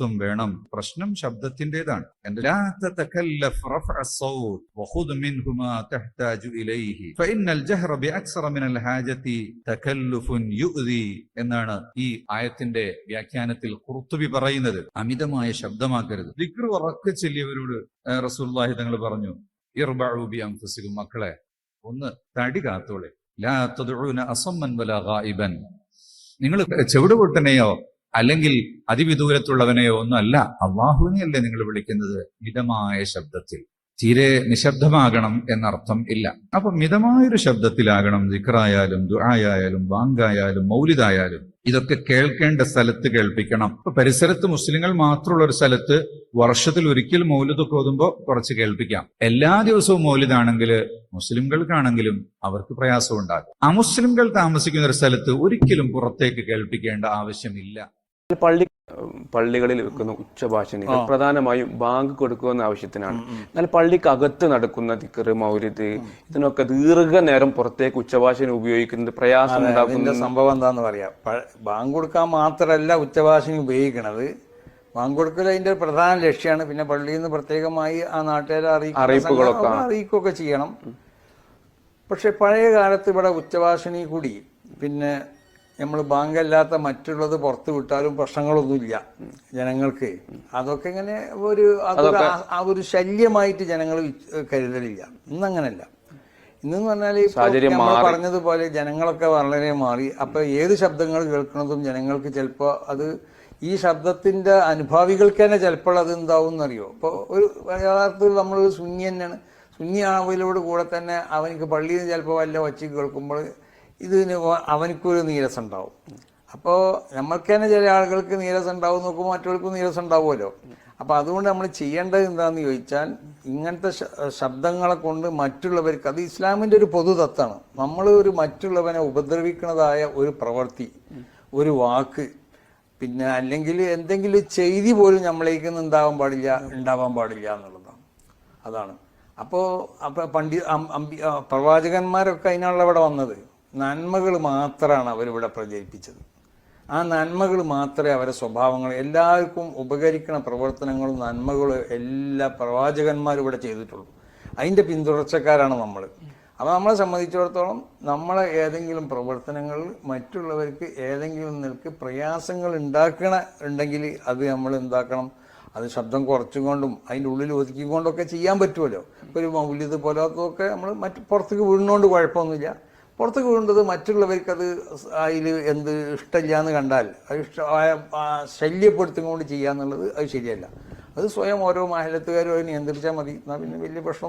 ും വേണം. പ്രശ്നം ശബ്ദത്തിന്റേതാണ് എന്നാണ് ഈ ആയത്തിന്റെ വ്യാഖ്യാനത്തിൽ കുറുത്തുവി പറയുന്നത്. അമിതമായ ശബ്ദമാക്കരുത്. ദിക്ർ ഉറക്ക ചെല്ലിയവരോട് റസൂല്ലാഹി തങ്ങൾ പറഞ്ഞു ഇർബാഴുബി അംഫസിക്കും മക്കളെ ഒന്ന് തടി കാത്തോളെ. ലാ അസമ്മൻ വലാ നിങ്ങൾ ചെവിടുപൊട്ടനെയോ അല്ലെങ്കിൽ അതിവിദൂരത്തുള്ളവനെയോ ഒന്നല്ല അള്ളാഹുവിനെയല്ലേ നിങ്ങൾ വിളിക്കുന്നത്? മിതമായ ശബ്ദത്തിൽ. തീരെ നിശബ്ദമാകണം എന്നർത്ഥം ഇല്ല. അപ്പൊ മിതമായൊരു ശബ്ദത്തിലാകണം ദിക്റായാലും ദുആയായാലും വാങ്കായാലും മൗലിദായാലും ഇതൊക്കെ കേൾക്കേണ്ട സ്ഥലത്ത് കേൾപ്പിക്കണം. ഇപ്പൊ പരിസരത്ത് മുസ്ലിങ്ങൾ മാത്രമുള്ള ഒരു സ്ഥലത്ത് വർഷത്തിൽ ഒരിക്കൽ മൗലിതൊക്കെ ഓതുമ്പോൾ കുറച്ച് കേൾപ്പിക്കാം. എല്ലാ ദിവസവും മൗലിദാണെങ്കിൽ മുസ്ലിംകൾക്കാണെങ്കിലും അവർക്ക് പ്രയാസം ഉണ്ടാകും അമുസ്ലിംകൾ താമസിക്കുന്ന ഒരു സ്ഥലത്ത് ഒരിക്കലും പുറത്തേക്ക് കേൾപ്പിക്കേണ്ട ആവശ്യമില്ല. പള്ളി പള്ളികളിൽ വെക്കുന്ന ഉച്ചഭാഷണികൾ പ്രധാനമായും ബാങ്ക് കൊടുക്കുന്ന ആവശ്യത്തിനാണ്. എന്നാൽ പള്ളിക്കകത്ത് നടക്കുന്ന ദിക്കറ് മൗരിദ് ഇതിനൊക്കെ ദീർഘനേരം പുറത്തേക്ക് ഉച്ചഭാഷണി ഉപയോഗിക്കുന്നത് പ്രയാസം ഉണ്ടാക്കുന്ന. സംഭവം എന്താന്ന് പറയാം. ബാങ്ക് കൊടുക്കാൻ മാത്രമല്ല ഉച്ചഭാഷണി ഉപയോഗിക്കണത്. ബാങ്ക് കൊടുക്കൽ അതിന്റെ പ്രധാന ലക്ഷ്യമാണ്. പിന്നെ പള്ളിയിൽ നിന്ന് പ്രത്യേകമായി ആ നാട്ടുകാരെ അറിയിപ്പുകളൊക്കെ. അറിയിക്കുകയൊക്കെ ചെയ്യണം. പക്ഷെ പഴയ കാലത്ത് ഇവിടെ ഉച്ചഭാഷണി കൂടി. പിന്നെ നമ്മൾ ബാങ്കല്ലാത്ത മറ്റുള്ളത് പുറത്തു വിട്ടാലും പ്രശ്നങ്ങളൊന്നുമില്ല ജനങ്ങൾക്ക്. അതൊക്കെ ഇങ്ങനെ ഒരു അതൊരു ആ- ഒരു ശല്യമായിട്ട് ജനങ്ങൾ കരുതലില്ല. ഇന്നങ്ങനല്ല. ഇന്നെന്ന് പറഞ്ഞാൽ നമ്മൾ പറഞ്ഞതുപോലെ ജനങ്ങളൊക്കെ വളരെ മാറി. അപ്പൊ ഏത് ശബ്ദങ്ങൾ കേൾക്കുന്നതും ജനങ്ങൾക്ക് ചിലപ്പോൾ അത് ഈ ശബ്ദത്തിന്റെ അനുഭാവികൾക്ക് തന്നെ ചിലപ്പോൾ അത് എന്താവും എന്നറിയോ ഇപ്പോൾ ഒരു യഥാർത്ഥത്തിൽ നമ്മൾ സുന്നി തന്നെയാണ്. സുന്നി ആവലോട് കൂടെ തന്നെ അവനിക്ക് പള്ളിയിൽ നിന്ന് ചിലപ്പോൾ വല്ല ഒച്ച കേൾക്കുമ്പോൾ ഇതിന് അവനിക്കൊരു നീരസം ഉണ്ടാവും അപ്പോൾ നമ്മൾക്ക് തന്നെ ചില ആളുകൾക്ക് നീരസം ഉണ്ടാവും നോക്കുമ്പോൾ മറ്റുള്ളവർക്കും നീരസം ഉണ്ടാവുമല്ലോ അപ്പോൾ അതുകൊണ്ട് നമ്മൾ ചെയ്യേണ്ടത് എന്താണെന്ന് ചോദിച്ചാൽ ഇങ്ങനത്തെ ശബ്ദങ്ങളെ കൊണ്ട് മറ്റുള്ളവർക്ക് അത് ഇസ്ലാമിന്റെ ഒരു പൊതു തത്താണ്. നമ്മൾ ഒരു മറ്റുള്ളവനെ ഉപദ്രവിക്കുന്നതായ ഒരു പ്രവൃത്തി ഒരു വാക്ക് പിന്നെ അല്ലെങ്കിൽ എന്തെങ്കിലും ചെയ്തി പോലും നമ്മളേക്ക് ഉണ്ടാവാൻ പാടില്ല ഉണ്ടാവാൻ പാടില്ല എന്നുള്ളതാണ്. അതാണ്. അപ്പോൾ അപ്പോൾ പണ്ഡി പ്രവാചകന്മാരൊക്കെ അതിനാണല്ലോ അവിടെ വന്നത്. നന്മകൾ മാത്രമാണ് അവരിവിടെ പ്രചരിപ്പിച്ചത്. ആ നന്മകൾ മാത്രമേ അവരെ സ്വഭാവങ്ങൾ എല്ലാവർക്കും ഉപകരിക്കുന്ന പ്രവർത്തനങ്ങളും നന്മകളും എല്ലാ പ്രവാചകന്മാരും ഇവിടെ ചെയ്തിട്ടുള്ളൂ. അതിന്റെ പിന്തുടർച്ചക്കാരാണ് നമ്മൾ. അപ്പോൾ നമ്മളെ സംബന്ധിച്ചിടത്തോളം നമ്മളെ ഏതെങ്കിലും പ്രവർത്തനങ്ങൾ മറ്റുള്ളവർക്ക് ഏതെങ്കിലും നിലയ്ക്ക് പ്രയാസങ്ങൾ ഉണ്ടാക്കണ ഉണ്ടെങ്കിൽ അത് നമ്മൾ എന്താക്കണം? അത് ശബ്ദം കുറച്ചുകൊണ്ടും അതിന്റെ ഉള്ളിൽ ഒതുക്കിക്കൊണ്ടൊക്കെ ചെയ്യാൻ പറ്റുമല്ലോ. ഒരു മൗല്യത് പോലത്തൊക്കെ നമ്മൾ മറ്റ് പുറത്തേക്ക് വീഴുന്നതുകൊണ്ട് കുഴപ്പമൊന്നുമില്ല. പുറത്തേക്ക് വീണ്ടത് മറ്റുള്ളവർക്ക് അത് അതിൽ എന്ത് ഇഷ്ടമില്ല എന്ന് കണ്ടാൽ അത് ഇഷ്ട ശല്യപ്പെടുത്തും കൊണ്ട് ചെയ്യുക എന്നുള്ളത് അത് ശരിയല്ല. അത് സ്വയം ഓരോ മാഹലത്തുകാരും അത് നിയന്ത്രിച്ചാൽ മതി. എന്നാൽ പിന്നെ വലിയ പ്രശ്നം